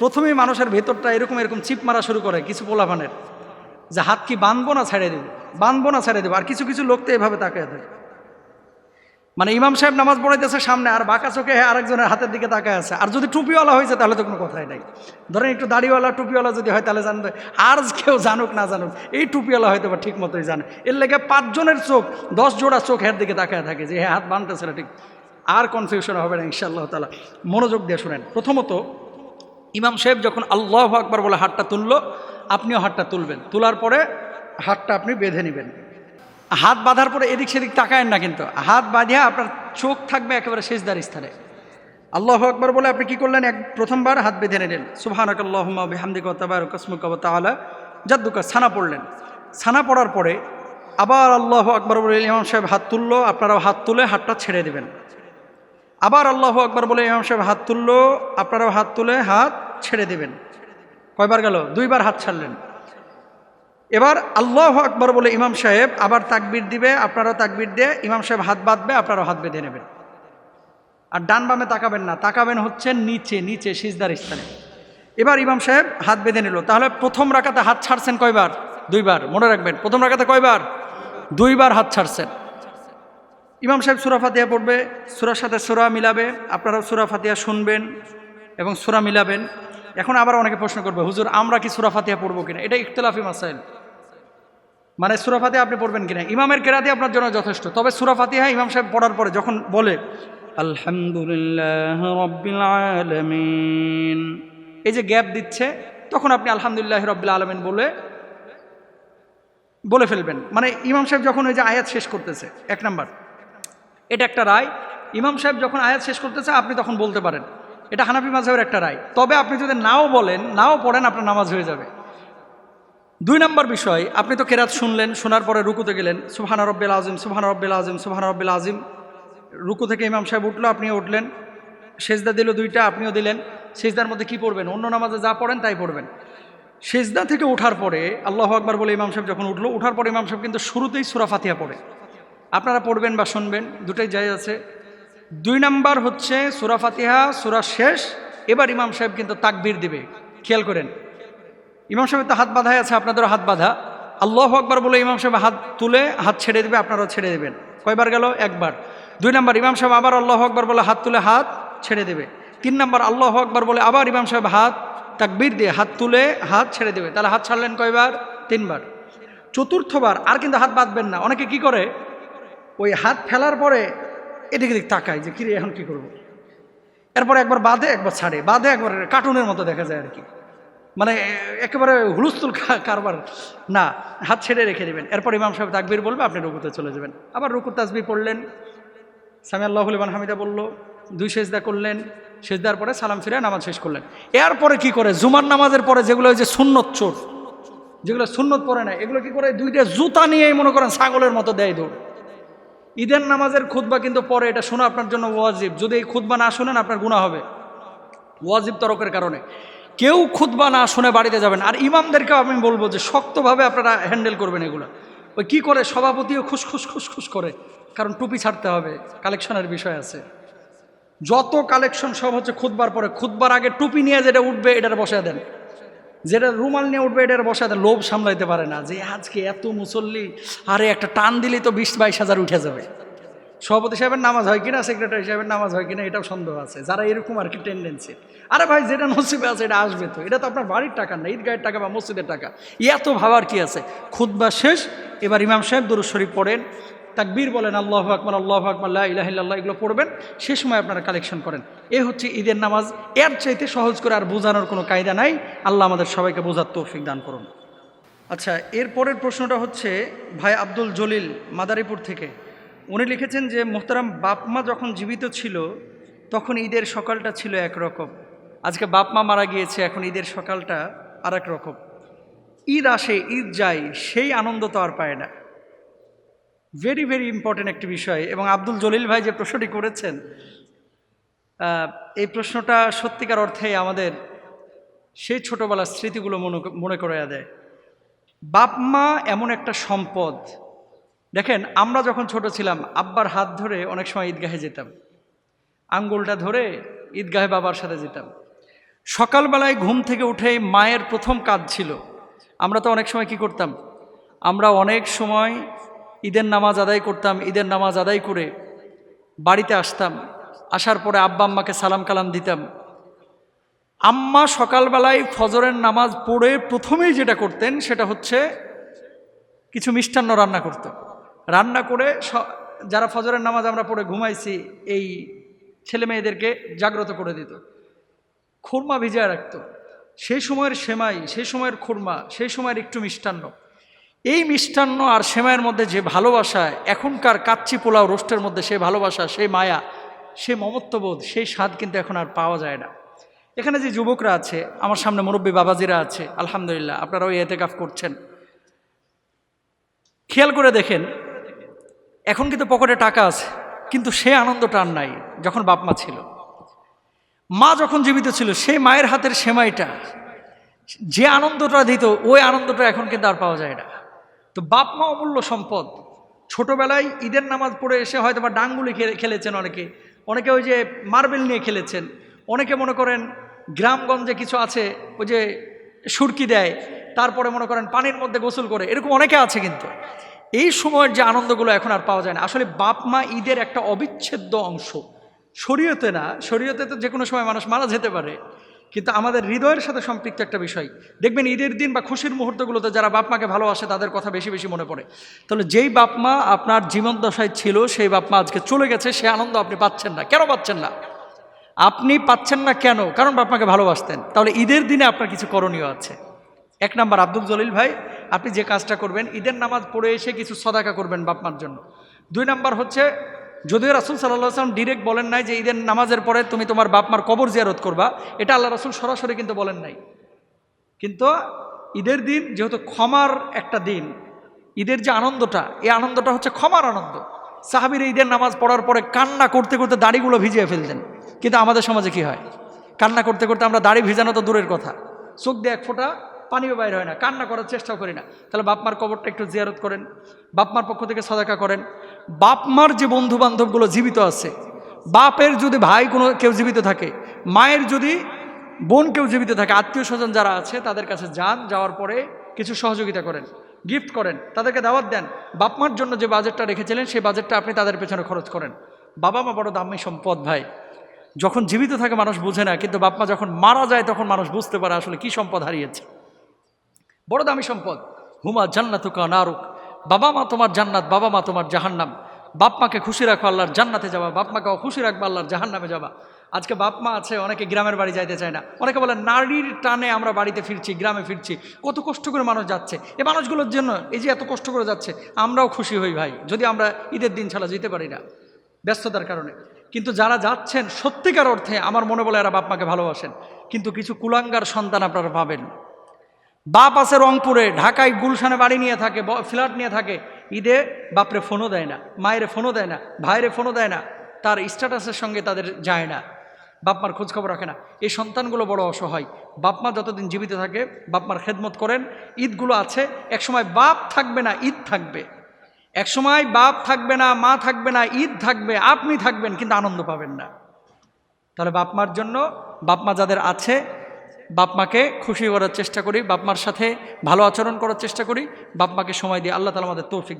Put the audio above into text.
প্রথমেই মানুষের ভেতরটা এরকম এরকম চিপ মারা শুরু করে কিছু পোলাপানের, যে হাত কি বাঁধবো না ছেড়ে দেবো? বাঁধবো না ছেড়ে দেবো? আর কিছু কিছু লোক তো এভাবে তাকায় থাকে। মানে ইমাম সাহেব নামাজ পড়াইতেছে সামনে, আর বাঁকা চোখে আরেকজনের হাতের দিকে তাকায় আছে। আর যদি টুপিওয়ালা হয়েছে তাহলে তো কোনো কথাই নাই। ধরেন একটু দাড়িওয়ালা, টুপিওয়ালা যদি হয়, তাহলে জানবে, আর কেউ জানুক না জানুক, এই টুপিওয়ালা হয়তো বা ঠিক মতোই জানে। এর লেগে পাঁচজনের চোখ, দশ জোড়া চোখ এর দিকে তাকায় থাকে, যে হ্যাঁ হাত বাঁধতেছে না ঠিক। আর কনফিউশন হবে না, ইনশাআল্লাহ তালা মনোযোগ দিয়ে শুনেন। প্রথমত ইমাম সাহেব যখন আল্লাহ আকবার বলে হাতটা তুলল, আপনিও হাতটা তুলবেন। তোলার পরে হাতটা আপনি বেঁধে নেবেন। হাত বাঁধার পরে এদিক সেদিক তাকায়েন না কিন্তু। হাত বাঁধিয়া আপনার চোখ থাকবে একেবারে শেষদার স্থানে। আল্লাহ আকবর বলে আপনি কি করলেন? এক প্রথমবার হাত বেঁধে নিলেন। তাআলা জাদ্দুকা ছানা পড়লেন। ছানা পড়ার পরে আবার আল্লাহ আকবর বলে ইমাম সাহেব হাত তুলল, আপনারাও হাত তুলে হাতটা ছেড়ে দেবেন। আবার আল্লাহ আকবর বলে ইমাম সাহেব হাত তুলল, আপনারাও হাত তুলে হাত ছেড়ে দেবেন। কয়বার গেল? দুইবার হাত ছাড়লেন। এবার আল্লাহ আকবর বলে ইমাম সাহেব আবার তাকবির দিবে, আপনারাও তাকবির দিয়ে ইমাম সাহেব হাত বাঁধবে, আপনারাও হাত বেঁধে নেবেন। আর ডান বামে তাকাবেন না, তাকাবেন হচ্ছে নিচে নিচে, সিজদার স্থানে। এবার ইমাম সাহেব হাত বেঁধে নিল। তাহলে প্রথম রাখাতে হাত ছাড়ছেন কয়বার? দুইবার। মনে রাখবেন, প্রথম রাখাতে কয়বার? দুইবার হাত ছাড়ছেন। ইমাম সাহেব সুরা ফাতিয়া পড়বে, সুরার সাথে সুরা মিলাবে, আপনারাও সুরা ফাতিয়া শুনবেন। এবং সুরা মিলাবেন। এখন আবার অনেকে প্রশ্ন করবে, হুজুর, আমরা কি সুরা ফাতিয়া পড়ব কিনা? এটা ইখতলাফি মাসাইল। মানে সুরা ফাতিহা আপনি পড়বেন কিনা? ইমামের কেরাতে আপনার জন্য যথেষ্ট। তবে সুরা ফাতিহা ইমাম সাহেব পড়ার পরে যখন বলে, আলহামদুলিল্লাহ আলামিন, এই যে গ্যাপ দিচ্ছে, তখন আপনি আলহামদুলিল্লাহ রব্বিল আলমিন বলে বলে ফেলবেন। মানে ইমাম সাহেব যখন ওই যে আয়াত শেষ করতেছে, এক নাম্বার। এটা একটা রায়। ইমাম সাহেব যখন আয়াত শেষ করতেছে, আপনি তখন বলতে পারেন এটা হানাফি মাঝহের একটা রায়। তবে আপনি যদি নাও বলেন, নাও পড়েন, আপনার নামাজ হয়ে যাবে। দুই নম্বর বিষয়, আপনি তো কেরাত শুনলেন, শোনার পরে রুকুতে গেলেন, সুবহানা রব্বিল আজিম সুবহানা রব্বিল আজিম সুবহানা রব্বিল আজিম রুকু থেকে ইমাম সাহেব উঠল, আপনিও উঠলেন। সেজদা দিল দুইটা, আপনিও দিলেন। সেজদার মধ্যে কি পড়বেন? অন্য নামাজে যা পড়েন, তাই পড়বেন। সেজদা থেকে ওঠার পরে, আল্লাহ আকবার বলে ইমাম সাহেব যখন উঠল, উঠার পরে ইমাম সাহেব কিন্তু শুরুতেই সুরা ফাতিহা পড়ে। আপনারা পড়বেন বা শুনবেন, দুটাই যাই আছে। দুই নাম্বার হচ্ছে সুরা ফাতিহা, সুরা শেষ। এবার ইমাম সাহেব কিন্তু তাকবির দিবে। খেয়াল করেন। ইমাম সাহেব তো হাত বাঁধাই আছে, আপনাদেরও হাত বাঁধা। আল্লাহ আকবার বলে ইমাম সাহেব হাত তুলে হাত ছেড়ে দেবে, আপনারাও ছেড়ে দেবেন। কয়বার গেল? একবার। দুই নম্বর, ইমাম সাহেব আবার আল্লাহ আকবার বলে হাত তুলে হাত ছেড়ে দেবে। তিন নাম্বার, আল্লাহ আকবার বলে আবার ইমাম সাহেব হাত তাকবির দিয়ে হাত তুলে হাত ছেড়ে দেবে। তাহলে হাত ছাড়লেন কয়বার? তিনবার। চতুর্থবার, আর কিন্তু হাত বাঁধবেন না। অনেকে কি করে? ওই হাত ফেলার পরে এদিকে দিক তাকায় যে, কিরে, এখন কি করব? এরপরে একবার বাঁধে একবার ছাড়ে। বাঁধে একবার কার্টুনের মতো দেখা যায় আর কি মানে একেবারে হুলস্থুল কারবার। না, হাত ছেড়ে রেখে দেবেন। এরপর ইমাম সাহেব তাকবীর বলবে, আপনি রুকুতে চলে যাবেন। আবার রুকুর তাসবি পড়লেন। সামি আল্লাহ লিমান হামিদা বলল, দুই সেজদা করলেন। সেজদার পরে সালাম ফিরে নামাজ শেষ করলেন। এরপরে কি করে? জুমার নামাজের পরে যেগুলো ওই যে সুন্নত চোর, যেগুলো সুন্নত পরে না এগুলো কি করে? দুইটা জুতা নিয়েই মনে করেন ছাগলের মতো দেয় দৌড়। ঈদের নামাজের খুতবা কিন্তু পরে, এটা শোনা আপনার জন্য ওয়াজিব। যদি এই খুতবা না শোনেন, আপনার গুণা হবে। ওয়াজিব তরকের কারণে। কেউ খুতবা না শুনে বাড়িতে যাবেন। আর ইমামদেরকেও আমি বলব যে, শক্তভাবে আপনারা হ্যান্ডেল করবেন এগুলো। ওই কী করে? সভাপতিও খুসখুস খুসখুস করে। কারণ টুপি ছাড়তে হবে। কালেকশনের বিষয় আছে। যত কালেকশন সব হচ্ছে খুতবার পরে। খুতবার আগে টুপি নিয়ে যেটা উঠবে, এটার বসায় দেন। যেটা রুমাল নিয়ে উঠবে, এটার দেন লোভ সামলাইতে পারে না। যে আজকে এত মুসল্লি, আরে একটা টান দিলেই তো বিশ বাইশ হাজার উঠে যাবে। সভাপতি সাহেবের নামাজ হয় কিনা, সেক্রেটারি সাহেবের নামাজ হয় কিনা, এটাও সন্দেহ আছে। যারা এরকম আর কি টেন্ডেন্সি আরে ভাই, যেটা নসিবে আছে, এটা আসবে তো। এটা তো আপনার বাড়ির টাকা না, ঈদগাহের টাকা বা মসজিদের টাকা। এত ভাবার কি আছে? খুদ্া শেষ, এবার ইমাম সাহেব দরুদ শরীফ পড়েন। তাকবীর বলেন, আল্লাহ আকবর আল্লাহ আকবর ইলাহিল্লাহ এগুলো পড়বেন। সে সময় আপনারা কালেকশন করেন। এ হচ্ছে ঈদের নামাজ। এর চাইতে সহজ করে আর বোঝানোর কোনো কায়দা নাই। আল্লাহ আমাদের সবাইকে বোঝার তৌফিক দান করুন। আচ্ছা এর পরের প্রশ্নটা হচ্ছে ভাই আব্দুল জলিল মাদারীপুর থেকে। উনি লিখেছেন যে, মোহতারাম বাপমা যখন জীবিত ছিল, তখন ঈদের সকালটা ছিল একরকম। আজকে বাপমা মারা গিয়েছে, এখন ঈদের সকালটা আর রকম। ঈদ আসে, ঈদ যায়, সেই আনন্দ তো আর পায় না। ভেরি ভেরি ইম্পর্টেন্ট একটি বিষয় এবং আব্দুল জলিল ভাই যে প্রশ্নটি করেছেন এই প্রশ্নটা সত্যিকার অর্থে আমাদের সেই ছোটোবেলার স্মৃতিগুলো মনে মনে করে দেয়। বাপ মা এমন একটা সম্পদ। দেখেন, আমরা যখন ছোট ছিলাম, আব্বার হাত ধরে অনেক সময় ঈদগাহে যেতাম। আঙ্গুলটা ধরে ঈদগাহে বাবার সাথে যেতাম। সকালবেলায় ঘুম থেকে উঠে মায়ের প্রথম কাজ ছিল। আমরা তো অনেক সময় কি করতাম? আমরা অনেক সময় ঈদের নামাজ আদায় করতাম, ঈদের নামাজ আদায় করে বাড়িতে আসতাম। আসার পরে আব্বা আম্মাকে সালাম কালাম দিতাম। আম্মা সকালবেলায় ফজরের নামাজ পড়ে প্রথমেই যেটা করতেন সেটা হচ্ছে কিছু মিষ্টান্ন রান্না করত। রান্না করে যারা ফজরের নামাজ আমরা পড়ে ঘুমাইছি, এই ছেলে মেয়েদেরকে জাগ্রত করে দিত। খুরমা ভিজায় রাখত। সেই সময়ের সেমাই, সেই সময়ের খুরমা, সেই সময়ের একটু মিষ্টান্ন। এই মিষ্টান্ন আর সেমাইয়ের মধ্যে যে ভালোবাসা, এখনকার কাচ্চি পোলাও রোস্টের মধ্যে সেই ভালোবাসা, সেই মায়া সেই মমত্ববোধ, সেই স্বাদ কিন্তু এখন আর পাওয়া যায় না। এখানে যে যুবকরা আছে, আমার সামনে মুরব্বী বাবাজিরা আছে, আলহামদুলিল্লাহ, আপনারাও এতেকাফ করছেন। খেয়াল করে দেখেন, এখন কিন্তু পকেটে টাকা আছে, কিন্তু সে আনন্দটা আর নাই, যখন বাপ মা ছিল। মা যখন জীবিত ছিল সেই মায়ের হাতের সেমাইটা, যে আনন্দটা দিত, ওই আনন্দটা এখন কিন্তু আর পাওয়া যায় না। তো বাপ মা অমূল্য সম্পদ। ছোটোবেলায় ঈদের নামাজ পড়ে এসে হয়তো বা ডাঙ্গুলি খেলেছেন অনেকে। অনেকে ওই যে মার্বেল নিয়ে খেলেছেন। অনেকে মনে করেন গ্রামগঞ্জে কিছু আছে, ওই যে সুরকি দেয়, তারপরে মনে করেন পানির মধ্যে গোসল করে, এরকম অনেকে আছে কিন্তু। এই সময়ের যে আনন্দগুলো এখন আর পাওয়া যায় না। আসলে বাপ মা ঈদের একটা অবিচ্ছেদ্য অংশ। শরীয়তে না, শরীয়তে তো যে কোনো সময় মানুষ মারা যেতে পারে। কিন্তু আমাদের হৃদয়ের সাথে সম্পৃক্ত একটা বিষয়। দেখবেন ঈদের দিন বা খুশির মুহূর্তগুলোতে যারা বাপ মাকে ভালোবাসে, তাদের কথা বেশি বেশি মনে পড়ে। তাহলে যেই বাপ মা আপনার জীবন দশায় ছিল, সেই বাপ মা আজকে চলে গেছে, সে আনন্দ আপনি পাচ্ছেন না। কেন পাচ্ছেন না? আপনি পাচ্ছেন না কেন? কারণ বাপ মাকে ভালোবাসতেন। তাহলে ঈদের দিনে আপনার কিছু করণীয় আছে। এক নাম্বার, আব্দুল জলিল ভাই, আপনি যে কাজটা করবেন, ঈদের নামাজ পড়ে এসে কিছু সদাকা করবেন বাপ মার জন্য। দুই নাম্বার হচ্ছে যদিও রাসুল সাল্লাহ আসলাম ডিরেক্ট বলেন নাই যে ঈদের নামাজের পরে তুমি তোমার বাপ মার কবর জিয়ারত করবা, এটা আল্লাহ রাসুল সরাসরি কিন্তু বলেন নাই। কিন্তু ঈদের দিন যেহেতু ক্ষমার একটা দিন, ঈদের যে আনন্দটা, এই আনন্দটা হচ্ছে ক্ষমার আনন্দ। সাহাবির ঈদের নামাজ পড়ার পরে কান্না করতে করতে দাড়িগুলো ভিজিয়ে ফেলতেন। কিন্তু আমাদের সমাজে কি হয়? কান্না করতে করতে আমরা দাড়ি ভিজানো তো দূরের কথা। চোখ দিয়ে এক ফোঁটা পানিও বাইর হয় না, কান্না করার চেষ্টাও করি না। তাহলে বাপমার কবরটা একটু জিয়ারত করেন, বাপমার পক্ষ থেকে সদাকা করেন। বাপমার যে বন্ধু বান্ধবগুলো জীবিত আছে, বাপের যদি ভাই কোনো কেউ জীবিত থাকে, মায়ের যদি বোন কেউ জীবিত থাকে, আত্মীয় স্বজন যারা আছে, তাদের কাছে যান, যাওয়ার পরে কিছু সহযোগিতা করেন, গিফট করেন, তাদেরকে দাওয়াত দেন। বাপমার জন্য যে বাজেটটা রেখেছিলেন, সেই বাজেটটা আপনি তাদের পেছনে খরচ করেন। বাবা মা বড় দামি সম্পদ ভাই। যখন জীবিত থাকে মানুষ বুঝে না, কিন্তু বাপমা যখন মারা যায়, তখন মানুষ বুঝতে পারে আসলে কি সম্পদ হারিয়েছে। বড় দামি সম্পদ। হুমা জান্নাতুকা নারুক। বাবা মা তোমার জান্নাত, বাবা মা তোমার জাহান্নাম। বাপ মাকে খুশি রাখো, আল্লাহর জান্নাতে যাবা। বাপ মাকেও খুশি রাখবা, আল্লাহর জাহান্নামে যাবা। আজকে বাপ মা আছে, অনেকে গ্রামের বাড়ি যাইতে চায় না। অনেকে বলে, নারীর টানে আমরা বাড়িতে ফিরছি, গ্রামে ফিরছি। কত কষ্ট করে মানুষ যাচ্ছে। এ মানুষগুলোর জন্য এই যে এত কষ্ট করে যাচ্ছে, আমরাও খুশি হই ভাই। যদি আমরা ঈদের দিন ছাড়া যেতে পারি না, ব্যস্ততার কারণে। কিন্তু যারা যাচ্ছেন সত্যিকার অর্থে, আমার মনে বলে এরা বাপ মাকে ভালোবাসেন। কিন্তু কিছু কুলাঙ্গার সন্তান আপনারা পাবেন। বাপ আছে রংপুরে, ঢাকায় গুলশানে বাড়ি নিয়ে থাকে ফ্ল্যাট নিয়ে থাকে। ঈদে বাপরে ফোনও দেয় না, মায়েরে ফোনও দেয় না, ভাইরে ফোনও দেয় না, তার স্ট্যাটাসের সঙ্গে তাদের যায় না। বাপমার খোঁজখবর রাখে না। এই সন্তানগুলো বড় অসহায়। বাপমা যতদিন জীবিত থাকে বাপমার খেদমত করেন। ঈদগুলো আছে, একসময় বাপ থাকবে না, ঈদ থাকবে। একসময় বাপ থাকবে না, মা থাকবে না, ঈদ থাকবে, আপনি থাকবেন, কিন্তু আনন্দ পাবেন না। তাহলে বাপমার জন্য বাপমা যাদের আছে বাপমাকে খুশি করার চেষ্টা করি, বাপমার সাথে ভালো আচরণ করার চেষ্টা করি, বাপমাকে সময় দিয়ে আল্লাহ তালা আমাদের তৌফিক